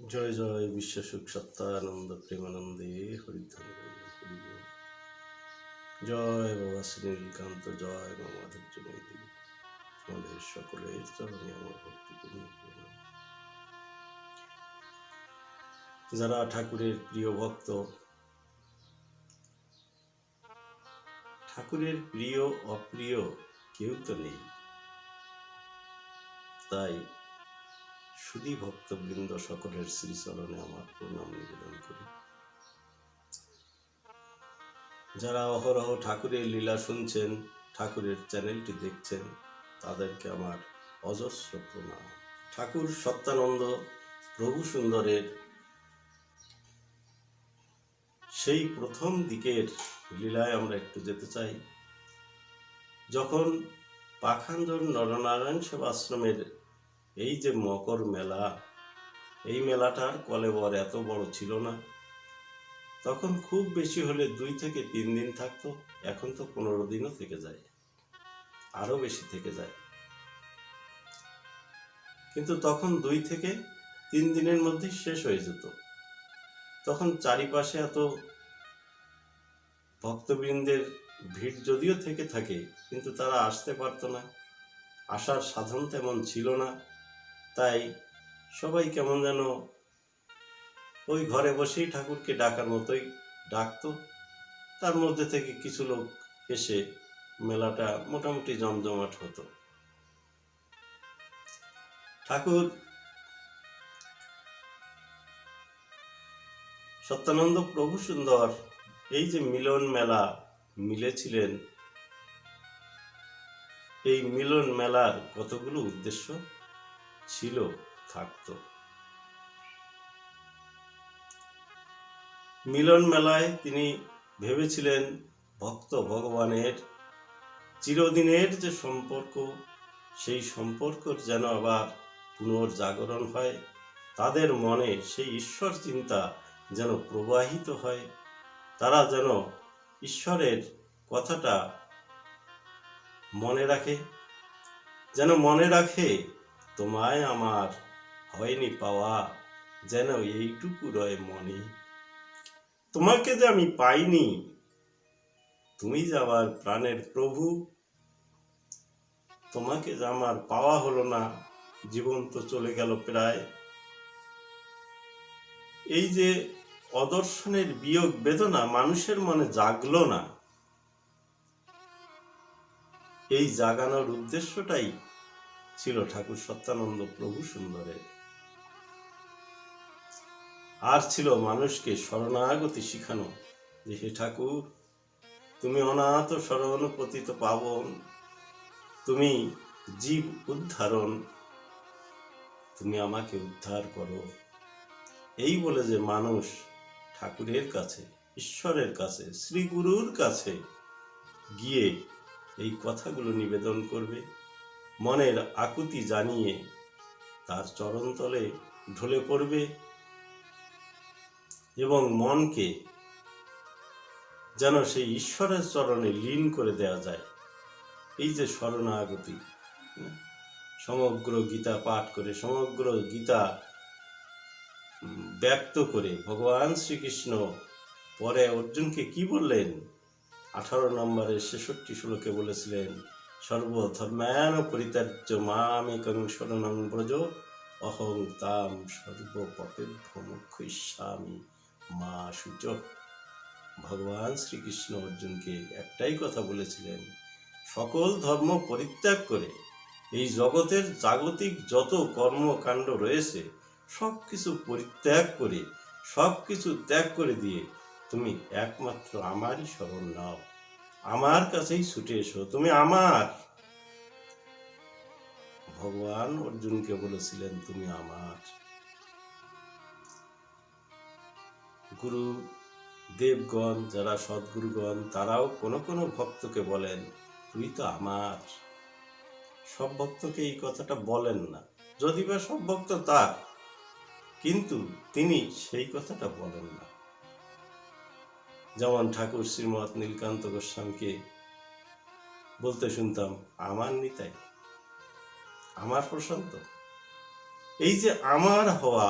জয় জয় বিশ্বসুখ সত্তানন্দ প্রেমানন্দে হরিধ্বনি হরি বল। জয় বাবা শ্রী নীলকান্ত জয় মা মাধুর্যময় দেবী। আমাদের সকলের চরণে আমার ভক্তিপূর্ণ যারা ঠাকুরের প্রিয় ভক্ত, ঠাকুরের প্রিয়, অপ্রিয় কেউ তো নেই। তাই শুধু ভক্তবৃন্দ সকলের শ্রীচরণে আমার প্রণাম নিবেদন করি। যারা অহরহ ঠাকুরের লীলা শুনছেন, ঠাকুরের চ্যানেলটি দেখছেন, তাদেরকে আমার অজস্র প্রণাম। ঠাকুর সত্যানন্দ প্রভু সুন্দরের সেই প্রথম দিকের লীলায় আমরা একটু যেতে চাই। যখন পাখাঞ্জন নরনারায়ণ সেবাশ্রমের এই যে মকর মেলা, এই মেলাটার কলেবর এত বড় ছিল না। তখন খুব বেশি হলে দুই থেকে তিন দিন থাকতো, এখন তো পনেরো দিনও থেকে যায় আরও বেশি থেকে যায়। কিন্তু তখন দুই থেকে তিন দিনের মধ্যে শেষ হয়ে যেত। তখন চারিপাশে এত ভক্তবৃন্দের ভিড় যদিও থেকে থাকে, কিন্তু তারা আসতে পারতো না। আসার সাধন তেমন ছিল না। তাই সবাই কেমন যেন ওই ঘরে বসেই ঠাকুরকে ডাকার মতোই ডাকতো। তার মধ্যে থেকে কিছু লোক এসে মেলাটা মোটামুটি জমজমাট হতো। ঠাকুর সত্যানন্দ প্রভু সুন্দর, এই যে মিলন মেলা মিলেছিলেন, এই মিলন মেলার কতগুলো উদ্দেশ্য? ছিল, থাকতো। মিলন মেলায় তিনি ভেবেছিলেন, ভক্ত ভগবানের চিরদিনের যে সম্পর্ক, সেই সম্পর্কর যেন আবার পুনর্জাগরণ হয়, তাদের মনে সেই ঈশ্বর চিন্তা যেন প্রবাহিত হয়, তারা যেন ঈশ্বরের কথাটা মনে রাখে, যেন মনে রাখে তোমায় আমার হয়নি পাওয়া যেন এইটুকু রয় মনে। তোমাকে যে আমি পাইনি, তুমি যে আমার প্রাণের প্রভু। তোমাকে যে আমার পাওয়া হলো না, জীবন তো চলে গেল প্রায়। এই যে অদর্শনের বিয়োগ বেদনা মানুষের মনে জাগলো না। এই জাগানোর উদ্দেশ্যটাই ছিল ঠাকুর সত্যানন্দ প্রভু সুন্দরের। আর ছিল মানুষকে শরণাগতি শিখানো যে, হে ঠাকুর, তুমি অনাথ শরণ পতিত পাবন, তুমি জীব উদ্ধারণ, তুমি আমাকে উদ্ধার করো। এই বলে যে মানুষ ঠাকুরের কাছে, ঈশ্বরের কাছে শ্রী গুরুর কাছে গিয়ে এই কথাগুলো নিবেদন করবে। মনের আকুতি জানিয়ে তার চরণতলে ঢলে পড়বে এবং মনকে যেন সেই ঈশ্বরের চরণে লীন করে দেওয়া যায়। এই যে শরণাগতি সমগ্র গীতা পাঠ করে, সমগ্র গীতা ব্যক্ত করে ভগবান শ্রীকৃষ্ণ পরে অর্জুনকে কি বললেন? আঠারো নম্বরের ছেষট্টি শ্লোকে বলেছিলেন সর্বধর্মায়ন পরিত্যাজ্য মামেকং শরণং ব্রজ অহং তাম সর্বপপেভ্য মুখ্যস্বামী মা সূচ। ভগবান শ্রীকৃষ্ণ অর্জুনকে একটাই কথা বলেছিলেন, সকল ধর্ম পরিত্যাগ করে এই জগতের জাগতিক যত কর্মকাণ্ড রয়েছে সব কিছু পরিত্যাগ করে সব কিছু ত্যাগ করে দিয়ে তুমি একমাত্র আমারই শরণ নাও। আমার কাছেই ছুটে এসো, তুমি আমার। ভগবান অর্জুনকে বলেছিলেন, তুমি আমার। গুরু, দেবগণ, যারা সদ্গুরুগণ, তারাও কোনো কোনো ভক্তকে বলেন, তুই তো আমার। সব ভক্তকে এই কথাটা বলেন না যদি বা সব ভক্ত তার, কিন্তু তিনি সেই কথাটা বলেন না। যেমন ঠাকুর শ্রীমৎ নীলকান্ত গোস্বামীকে বলতে শুনতাম, আমার নিতাই, আমার প্রশান্ত, এই যে আমার হওয়া,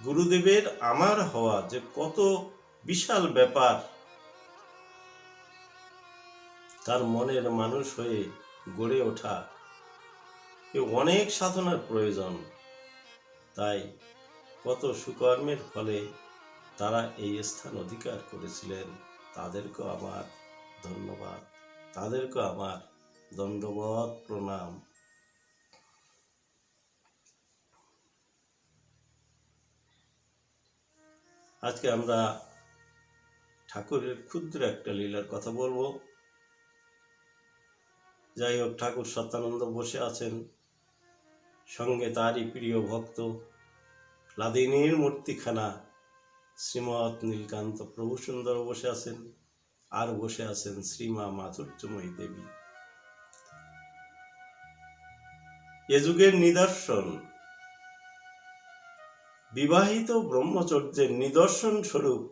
গুরুদেবের আমার হওয়া যে কত বিশাল ব্যাপার, তার মনের মানুষ হয়ে গড়ে ওঠা এ অনেক সাধনার প্রয়োজন। তাই কত সুকর্মের ফলে তারা এই স্থান অধিকার করেছিলেন। তাদেরকেও আমার ধন্যবাদ। তাদেরকেও আমার দণ্ডবত প্রণাম। আজকে আমরা ঠাকুরের ক্ষুদ্র একটা লীলার কথা বলব। যাই হোক, ঠাকুর সত্যানন্দ বসে আছেন। সঙ্গে তারই প্রিয় ভক্ত, লাদিনীর মূর্তিখানা। শ্রীমৎ নীলকান্ত প্রভু সুন্দর বসে আছেন, আর বসে আছেন শ্রীমা মাধুর্যময়ী দেবী। এ যুগের নিদর্শন, বিবাহিত ব্রহ্মচর্যের নিদর্শন স্বরূপ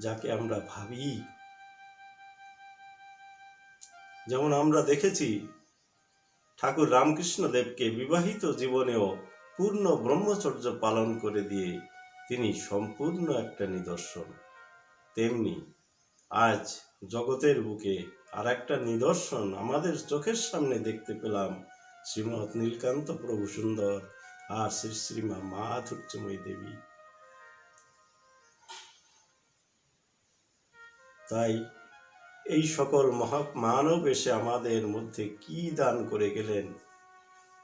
যাকে আমরা ভাবি। যেমন আমরা দেখেছি, ঠাকুর রামকৃষ্ণ দেবকে বিবাহিত জীবনেও পূর্ণ ব্রহ্মচর্য পালন করে দিয়ে তিনি সম্পূর্ণ একটা নিদর্শন। তেমনি আজ জগতের বুকে আর একটা নিদর্শন আমাদের চোখের সামনে দেখতে পেলাম, শ্রীমৎ নীলকান্ত প্রভু সুন্দর আর শ্রী শ্রীমা মা ধূর্যময়ী দেবী। তাই এই সকল মহা মানব এসে আমাদের মধ্যে কি দান করে গেলেন?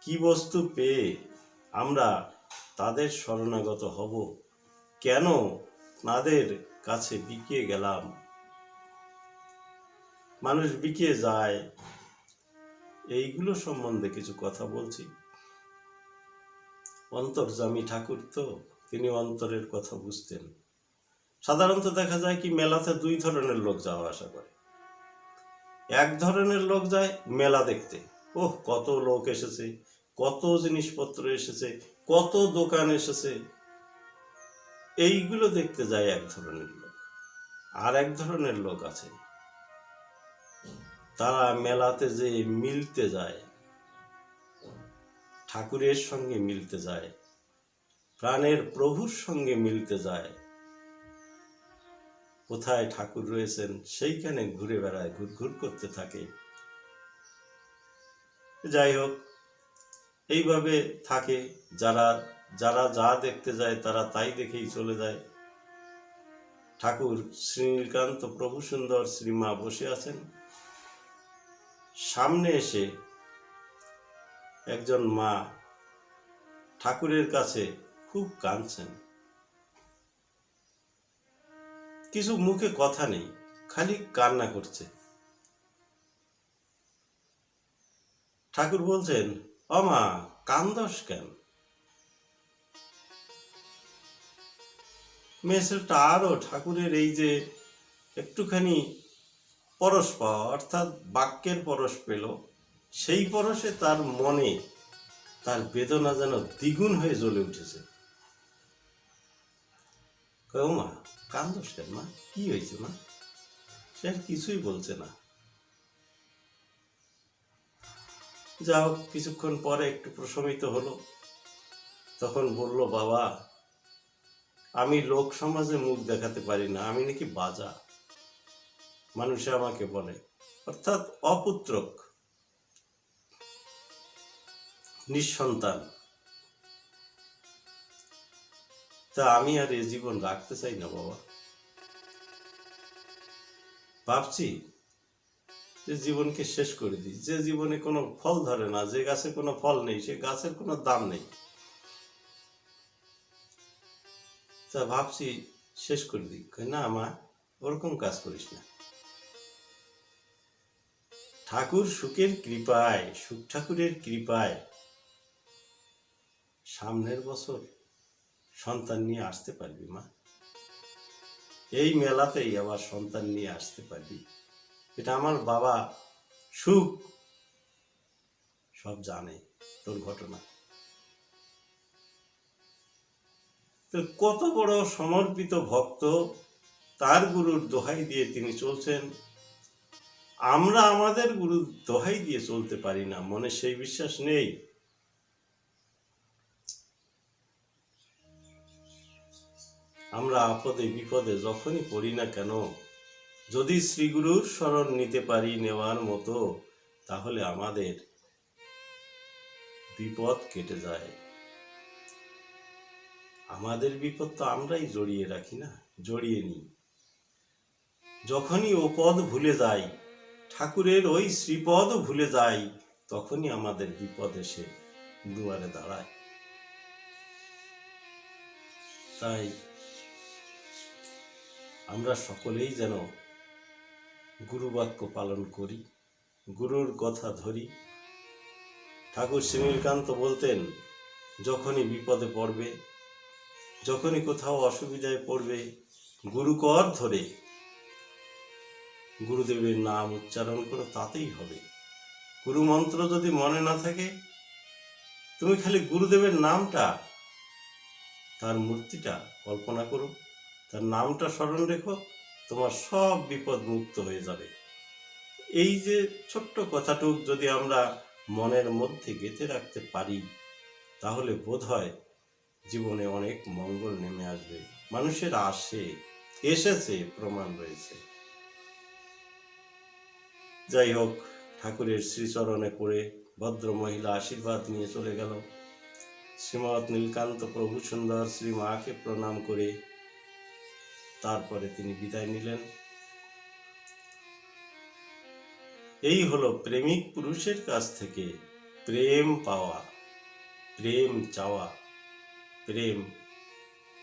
কি বস্তু পেয়ে আমরা তাদের শরণাগত হব? কেন তাদের কাছে বিকিয়ে গেলাম? মানুষ বিকিয়ে যায়। এইগুলো সম্বন্ধে কিছু কথা বলছি। অন্তর্জামী ঠাকুর তো, তিনি অন্তরের কথা বুঝতেন। সাধারণত দেখা যায় কি, মেলাতে দুই ধরনের লোক যাওয়া আসা করে। এক ধরনের লোক যায় মেলা দেখতে। ওহ, কত লোক এসেছে, কত জিনিসপত্র এসেছে, কত দোকান এসেছে। এইগুলো দেখতে যায় এক ধরনের লোক। আর এক ধরনের লোক আছে। তারা মেলাতে যে মিলতে যায়। ঠাকুরের সঙ্গে মিলতে যায়। প্রাণের প্রভুর সঙ্গে মিলতে যায়। কোথায় ঠাকুর রয়েছেন, সেইখানে ঘুরে বেড়ায়, ঘুরঘুর করতে থাকে। যাই হোক, এইভাবে থাকে যারা যারা যা দেখতে যায়, তারা তাই দেখেই চলে যায়। ঠাকুর শ্রীনীলকান্ত প্রভু সুন্দর শ্রীমা বসে আছেন। সামনে এসে একজন মা ঠাকুরের কাছে খুব কাঁদছেন। কিছু মুখে কথা নেই, খালি কান্না করছে। ঠাকুর বলছেন অমা কান্দস কেন? মেসেলটা আরও ঠাকুরের এই যে একটুখানি পরশ পাওয়া অর্থাৎ বাক্যের পরশ পেল, সেই পরশে তার মনে, তার বেদনা যেন দ্বিগুণ হয়ে জ্বলে উঠেছে। মা কান্দস কেন মা? কি হয়েছে মা? সে আর কিছুই বলছে না। যা হোক, কিছুক্ষণ পরে একটু প্রশমিত হলো। তখন বলল, বাবা আমি লোক সমাজে মুখ দেখাতে পারি না, আমি নাকি বাজা। মানুষে আমাকে বলে, অর্থাৎ অপুত্রক, নিঃসন্তান। তা আমি আর এ জীবন রাখতে চাই না, বাবা। ভাবছি যে জীবনকে শেষ করে দিই। যে জীবনে কোনো ফল ধরে না, যে গাছে কোনো ফল নেই, সে গাছের কোনো দাম নেই। তা ভাবছি শেষ করে দিই। কই, না মা ওরকম কাজ করিস না। ঠাকুর সুখের কৃপায় সুখ ঠাকুরের কৃপায় সামনের বছর সন্তান নিয়ে আসতে পারবি মা। এই মেলাতেই আবার সন্তান নিয়ে আসতে পারবি। এটা আমার বাবা সুখ সব জানে তোর ঘটনা। তো কত বড় সমর্পিত ভক্ত তার গুরুর দোহাই দিয়ে তিনি চলছেন। আমরা আমাদের গুরুর দোহাই দিয়ে চলতে পারি না, মনে সেই বিশ্বাস নেই। আমরা আপদে বিপদে যখনই পড়ি না কেন, যদি শ্রীগুরুর শরণ নিতে পারি নেওয়ার মতো, তাহলে আমাদের বিপদ কেটে যায়। আমাদের বিপদ তো আমরাই জড়িয়ে রাখি না, জড়িয়ে নিই। যখনই ও পদ ভুলে যাই, ঠাকুরের ওই শ্রীপদ ভুলে যাই, তখনই আমাদের বিপদ এসে দুয়ারে দাঁড়ায়। তাই আমরা সকলেই যেন গুরুবাক্য পালন করি, গুরুর কথা ধরি। ঠাকুর শ্রীনীলকান্ত বলতেন, যখনই বিপদে পড়বে যখনই কোথাও অসুবিধায় পড়বে, গুরুকর ধরে গুরুদেবের নাম উচ্চারণ করো, তাতেই হবে। গুরু মন্ত্র যদি মনে না থাকে, তুমি খালি গুরুদেবের নামটা, তার মূর্তিটা কল্পনা করো, তার নামটা স্মরণ রেখো, তোমার সব বিপদ মুক্ত হয়ে যাবে। এই যে ছোট্ট কথাটুক যদি আমরা মনের মধ্যে গেঁথে রাখতে পারি, তাহলে বোধ হয় জীবনে অনেক মঙ্গল নেমে আসবে। মানুষের আসে, এসেছে, প্রমাণ রয়েছে। যাই হোক, ঠাকুরের শ্রীচরণে পড়ে ভদ্র মহিলা আশীর্বাদ নিয়ে চলে গেল। শ্রীমৎ নীলকান্ত প্রভু সুন্দর শ্রী মাকে প্রণাম করে তারপরে তিনি বিদায় নিলেন। এই হলো প্রেমিক পুরুষের কাছ থেকে প্রেম পাওয়া, প্রেম চাওয়া। প্রেম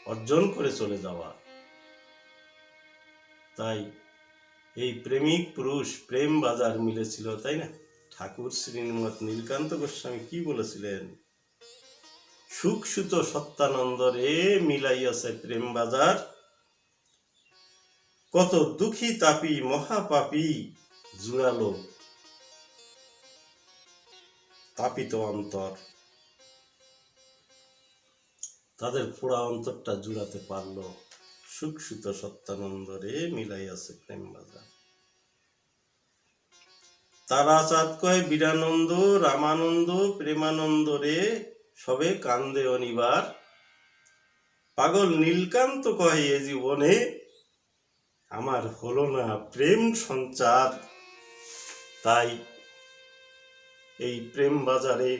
অর্জন করে চলে যাওয়া। তাই এই প্রেমিক পুরুষ প্রেম বাজার মিলেছিল, তাই না? ঠাকুর শ্রীনিমত নীলকান্ত গোস্বামী কি বলেছিলেন? সুখ সুত সত্যানন্দ রে মিলাইয়াছে প্রেম বাজার। কত দুঃখী তাপি মহাপাপী জুড়ালো তাপিত অন্তর। তাদের পোড়া অন্তরটা জুড়াতে পারল সুখ সুত সত্যানন্দ রে মিলাইয়াছে প্রেম বাজার তারা চাঁদ কয় বীরানন্দ, রামানন্দ প্রেমানন্দ রে সবে কান্দে অনিবার। পাগল নীলকান্ত কয় এ জীবনে আমার হলো না প্রেম সঞ্চার। তাই এই প্রেম বাজারে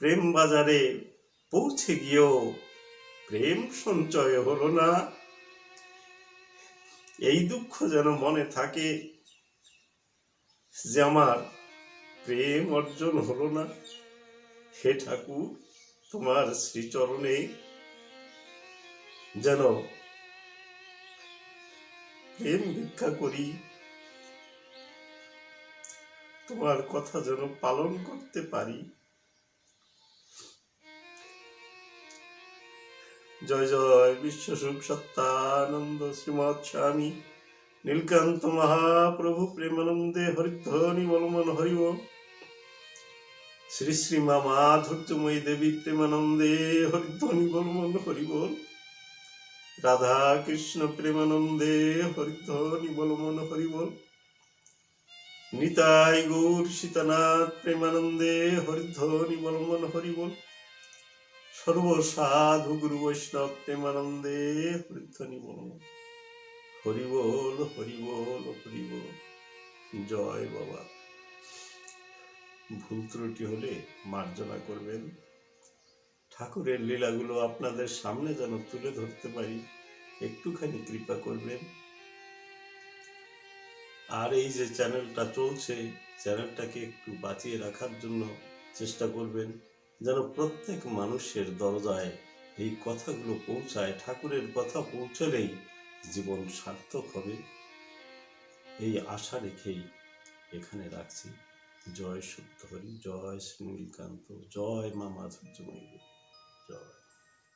প্রেম বাজারে পৌঁছে গিয়েও প্রেম সঞ্চয় হলো না। এই দুঃখ যেন মনে থাকে যে আমার প্রেম অর্জন হলো না। হে ঠাকুর, তোমার শ্রীচরণে যেন প্রেম ভিক্ষা করি, তোমার কথা যেন পালন করতে পারি। জয় জয় বিশ্ব সুখ সত্তানন্দ শ্রীমৎ স্বামী নীলকান্ত মহাপ্রভু প্রেমানন্দে হরিধ্বনি বলমন হরিব। শ্রী শ্রী মা ধৈর্যময়ী দেবী প্রেমানন্দে হরিধ্বনি বলমন হরিবল রাধা কৃষ্ণ প্রেমানন্দে হরিধ্বনি বলমন হরিবল নিতাই গৌর সীতানাথ প্রেমানন্দে হরিধ্বনি বলমন হরিবল সর্বসাধু গুরু বৈষ্ণব প্রেমানন্দে হরিধ্বনি বলমন হরিবল হরিবল হরিবল। জয় বাবা। ভুল ত্রুটি হলে মার্জনা করবেন। ঠাকুরের লীলাগুলো আপনাদের সামনে যেন তুলে ধরতে পারি, একটুখানি কৃপা করবেন। আর এই যে চ্যানেলটা চলছে, চ্যানেলটাকে একটু বাঁচিয়ে রাখার জন্য চেষ্টা করবেন। যেন প্রত্যেক মানুষের দরজায় এই কথাগুলো পৌঁছায়, ঠাকুরের কথা পৌঁছলেই জীবন সার্থক হবে। এই আশা রেখেই এখানে রাখছি। জয় সত্য হরি জয় শ্রী জয় মা মাধুর্যময়ী জয়।